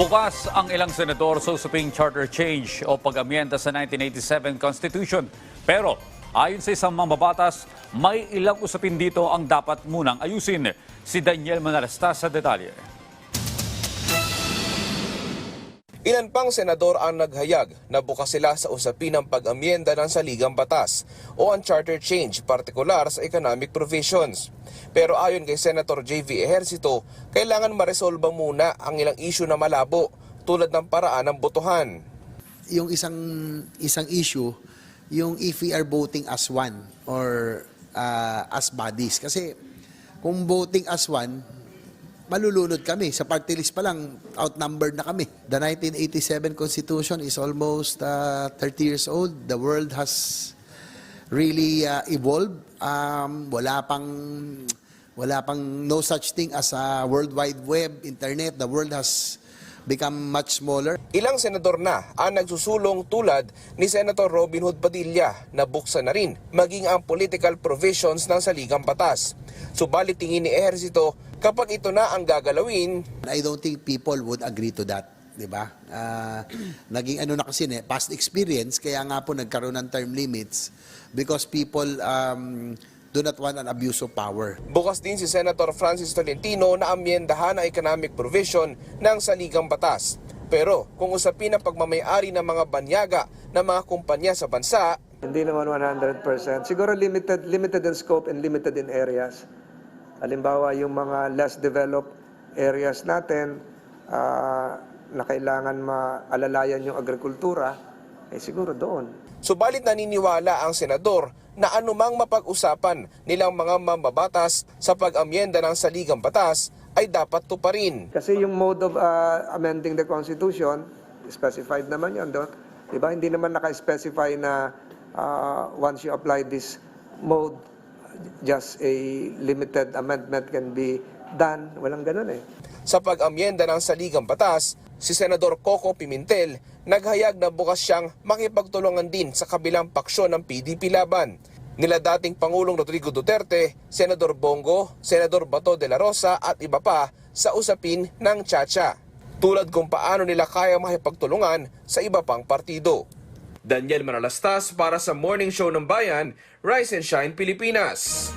Bukas ang ilang senador sa usaping charter change o pag-amyenda sa 1987 Constitution. Pero ayon sa isang mambabatas, may ilang usapin dito ang dapat munang ayusin. Si Daniel Manalasta sa detalye. Ilan pang senador ang naghayag na bukas sila sa usapin ng pag-amyenda ng saligang batas o ang charter change partikular sa economic provisions. Pero ayon kay Senator J.V. Ejercito, kailangan maresolba muna ang ilang issue na malabo tulad ng paraan ng botohan. yung isang isang issue yung if we are voting as one or uh, as bodies kasi kung voting as one malulunod kami. Sa party list pa lang outnumbered na kami. The 1987 constitution is almost uh, 30 years old. The world has really uh, evolved. Um, wala pang wala pang no such thing as a world wide web internet. The world has become much smaller Ilang senador na ang nagsusulong tulad ni Senator Robin Hood Padilla na buksan na rin maging ang political provisions ng saligang batas. Subalit tingin ni Ejercito kapag ito na ang gagalawin, I don't think people would agree to that. 'di ba? Ah, naging ano na kasi ne, past experience kaya nga po nagkaroon ng term limits because people um, do not want an abuse of power. Bukas din si Senator Francis Tolentino na amyendahan ang economic provision ng saligang batas. Pero kung usapin ang pagmamayari ng mga banyaga ng mga kumpanya sa bansa, Hindi naman 100%. Siguro limited limited in scope and limited in areas. Halimbawa, yung mga less developed areas natin ah, na kailangan maalalayan yung agrikultura, eh siguro doon. Subalit naniniwala ang senador na anumang mapag-usapan nilang mga mambabatas sa pag-amyenda ng saligang batas ay dapat tuparin. Kasi yung mode of ah, amending the Constitution, specified naman yun doon. Diba? Hindi naman naka-specify na ah, once you apply this mode, just a limited amendment can be done. Walang ganun eh. Sa pag-amyenda ng saligang batas, si Senador Coco Pimentel naghayag na bukas siyang makipagtulungan din sa kabilang paksyon ng PDP laban. Nila dating Pangulong Rodrigo Duterte, Senador Bongo, Senador Bato de la Rosa at iba pa sa usapin ng Chacha. Tulad kung paano nila kaya makipagtulungan sa iba pang partido. Daniel Manalastas para sa Morning Show ng Bayan, Rise and Shine Pilipinas.